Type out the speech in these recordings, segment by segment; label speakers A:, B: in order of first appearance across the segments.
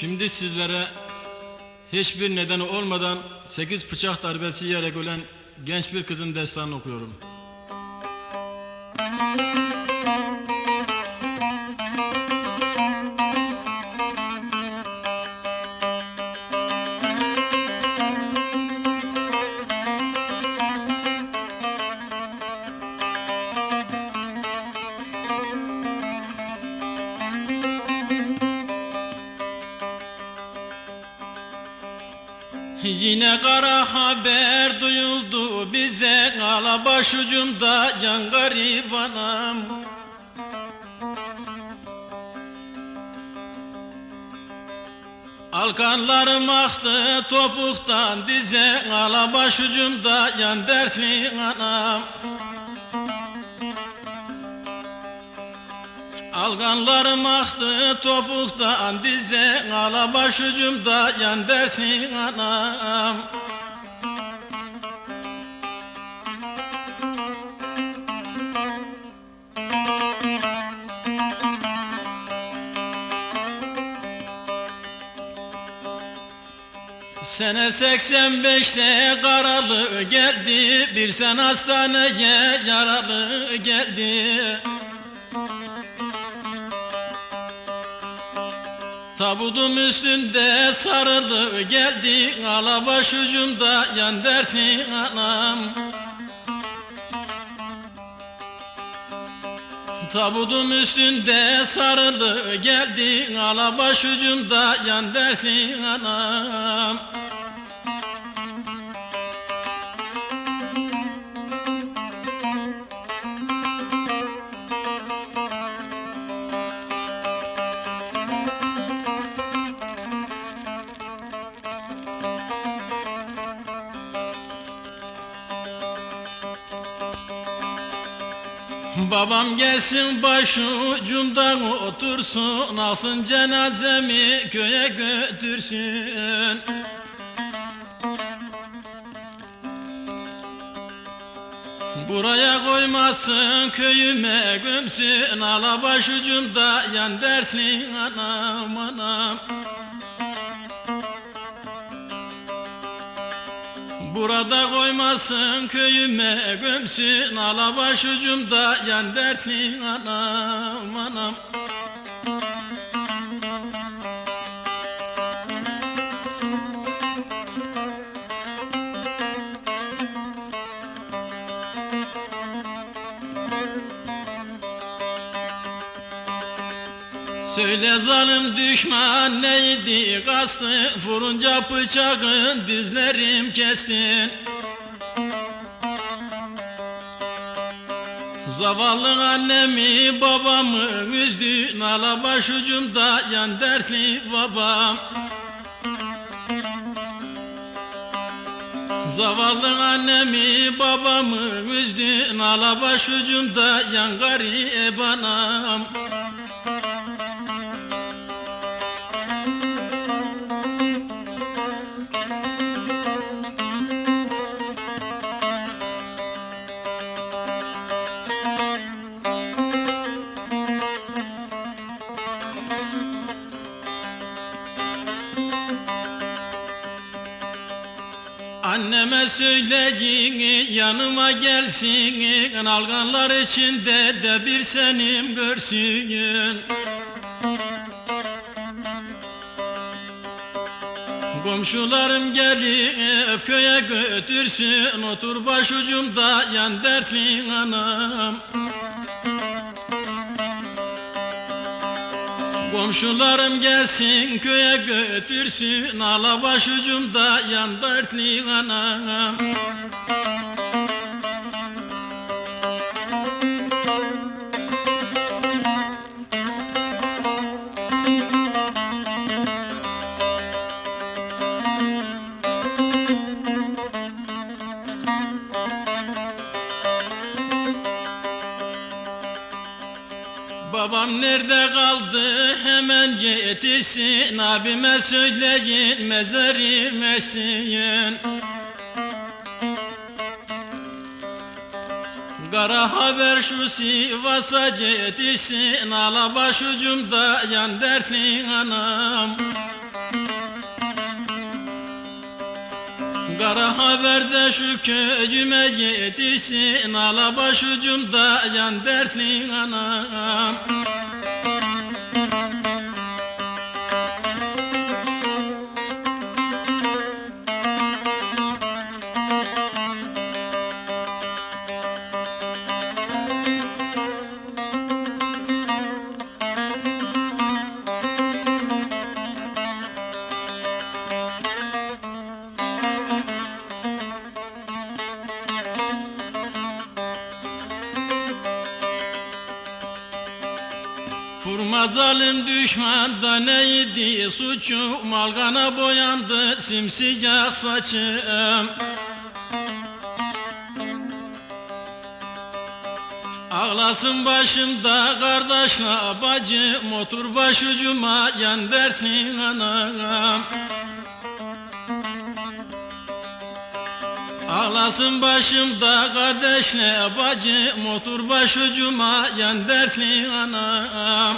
A: Şimdi sizlere hiçbir nedeni olmadan 8 bıçak darbesi yiyerek ölen genç bir kızın destanını okuyorum. Yine kara haber duyuldu bize Ala başucumda can garibanım Alkanlarım aktı topuktan dize Ala başucumda yan dertli anam Alganlarım aktı topuktan dize Ala başucumda yan dertli anam. Sene 85'te karalı geldi Bir sen hastaneye yaralı geldi Tabudum üstünde sarılı geldi Ala başucumda yan dertli anam. Tabudum üstünde sarılı geldi Ala başucumda yan dertli anam Babam gelsin başucumdan otursun Alsın cenazemi köye götürsün. Buraya koymasın köyüme gömsün Ala başucumda yan dertli anam anam Burada koymasın köyüme gömsün Ala başucumda yan dertli anam anam Söyle zalim düşman neydi? Kastı Vurunca bıçağın dizlerim kestin. Zavallı annemi babamı üzdün Ala başucumda yan dertli babam. Zavallı annemi babamı üzdün Ala başucumda yan garibanam Anneme söyleyin yanıma gelsin. Alganlar içinde de bir senim görsün. Komşularım gelip köye götürsün. Otur başucumda yan dertli anam Komşularım gelsin köye götürsün. Ala başucumda yan dertli anam Babam nerede kaldı? Hemen yetişsin. Abime söyleyin mezarım esin Kara haber şu Sivas'a yetişsin. Ala başucumda yan dertli anam Kara haberde şu köyüme yetişsin. Alabaş ucumda yan dertli anam Vurma zalim düşman da neydi? Suçu Malgana boyandı simsiyah saçım. Ağlasın başımda kardeşle bacım Otur başucuma yan dertli anam. Ağlasın başımda kardeşle bacım Otur başucuma yan dertli anam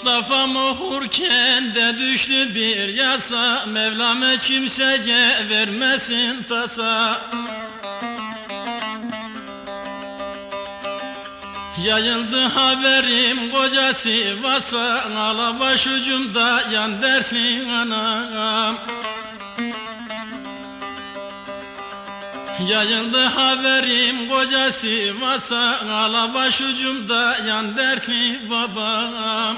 A: Mustafa muhurken de düştü bir yasa. Mevlam kimseye vermesin tasa. Yayıldı haberim koca Sivas'a. Alabaş ucumda yan dertli anam Yayıldı haberim koca Sivas'a Alabaş ucumda yan dertli babam